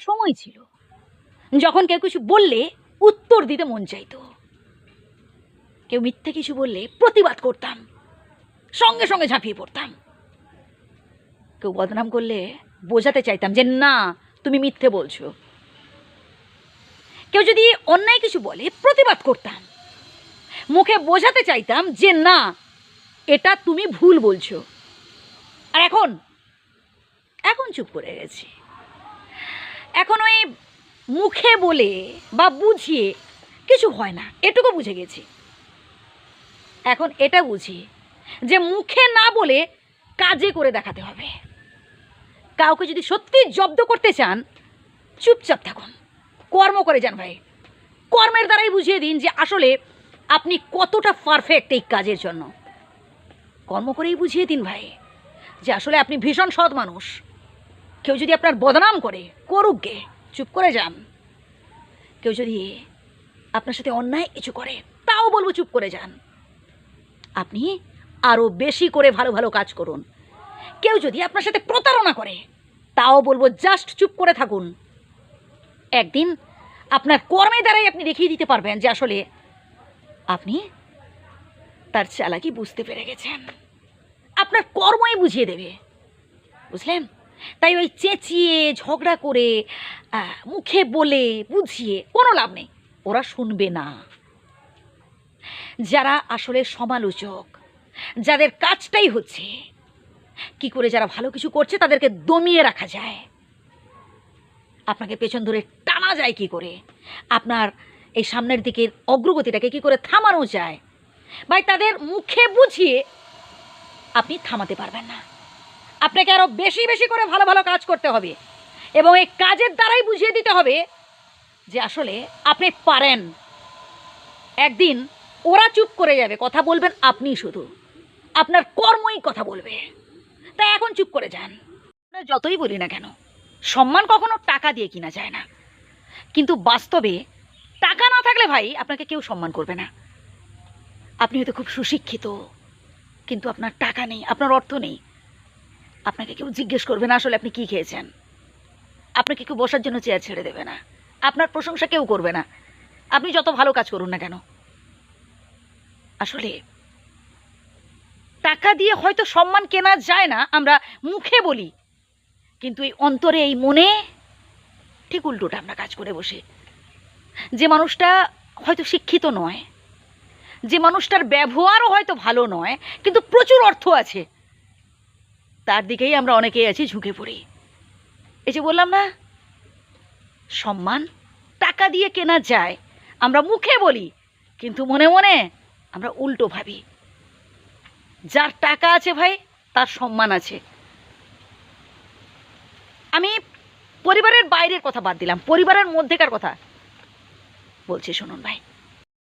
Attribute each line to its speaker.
Speaker 1: সময় ছিল। যখন কেউ কিছু বললে, উত্তর দিতে মন চাইতো। কেউ মিথ্যে কিছু বললে, প্রতিবাদ করতাম। সঙ্গে সঙ্গে ঝাঁপিয়ে পড়তাম। কেউ বদনাম করলে, বোঝাতে চাইতাম যে, না, তুমি মিথ্যে বলছো। কেউ যদি অন্যায় কিছু বলে, প্রতিবাদ করতাম। মুখে বোঝাতে চাইতাম যে, না, এটা তুমি ভুল বলছো। আর এখন এখন চুপ করে গেছি এখন ওই মুখে বলে বা বুঝিয়ে কিছু হয় না। এটুকু বুঝে গেছি। এখন এটা বুঝি যে মুখে না বলে কাজে করে দেখাতে হবে। কাউকে যদি সত্যি জব্দ করতে চান, চুপচাপ থাকুন। কর্ম করে যান ভাই। কর্মের দ্বারাই বুঝিয়ে দিন যে আসলে আপনি কতটা পারফেক্ট এই কাজের জন্য। কর্ম করেই বুঝিয়ে দিন ভাই যে আসলে আপনি ভীষণ সৎ মানুষ। কেউ যদি আপনার বদনাম করে, করুক গে। চুপ করে যান। কেউ যদি আপনার সাথে অন্যায় কিছু করে, তাও বলব চুপ করে যান। আপনি আরও বেশি করে ভালো ভালো কাজ করুন। কেউ যদি আপনার সাথে প্রতারণা করে, তাও বলব জাস্ট চুপ করে থাকুন। একদিন আপনার কর্মের দ্বারাই আপনি দেখিয়ে দিতে পারবেন যে আসলে আপনি তার চালাকি বুঝতে পেরে গেছেন। আপনার কর্মই বুঝিয়ে দেবে। বুঝলেন? তাই ওই চেঁচিয়ে, ঝগড়া করে মুখে বলে, বুঝিয়ে কোনো লাভ নেই। ওরা শুনবে না। যারা আসলে সমালোচক, যাদের কাজটাই হচ্ছে, কি করে যারা ভালো কিছু করছে তাদেরকে দমিয়ে রাখা যায়। আপনাকে পেছন ধরে টানা যায় কি করে? আপনার এই সামনের দিকের অগ্রগতিটাকে কি করে থামানো যায়? ভাই, তাদের মুখে বুঝিয়ে আপনি থামাতে পারবেন না। আপনাকে আরও বেশি বেশি করে ভালো ভালো কাজ করতে হবে। এবং এই কাজের দ্বারাই বুঝিয়ে দিতে হবে যে আসলে আপনি পারেন। একদিন ওরা চুপ করে যাবে, কথা বলবেন আপনি শুধু। আপনার কর্মই কথা বলবে। তাই এখন চুপ করে যান। আমরা যতই বলি না কেন, সম্মান কখনো টাকা দিয়ে কিনা যায় না। কিন্তু বাস্তবে টাকা না থাকলে ভাই আপনাকে কেউ সম্মান করবে না। আপনি হয়তো খুব সুশিক্ষিত, কিন্তু আপনার টাকা নেই, আপনার অর্থ নেই। আপনাকে কেউ জিজ্ঞেস করবে না আসলে আপনি কি খেয়েছেন। আপনাকে কেউ বসার জন্য চেয়ার ছেড়ে দেবে না। আপনার প্রশংসা কেউ করবে না। আপনি যত ভালো কাজ করুন না কেন। আসলে টাকা দিয়ে হয়তো সম্মান কেনা যায় না, আমরা মুখে বলি। কিন্তু এই অন্তরে, এই মনে ঠিক উল্টোটা আমরা কাজ করে বসে। যে মানুষটা হয়তো শিক্ষিত নয়, যে মানুষটার ব্যবহারও হয়তো ভালো নয়, কিন্তু প্রচুর অর্থ আছে। তার দিকেই আমরা অনেকেই আছি ঝুঁকে পড়ি। এই যে বললাম না, সম্মান টাকা দিয়ে কেনা যায়, আমরা মুখে বলি, কিন্তু মনে মনে আমরা উল্টো ভাবি। যার টাকা আছে ভাই, তার সম্মান আছে। আমি পরিবারের বাইরের কথা বাদ দিলাম, পরিবারের মধ্যেকার কথা বলছি, শুনুন ভাই।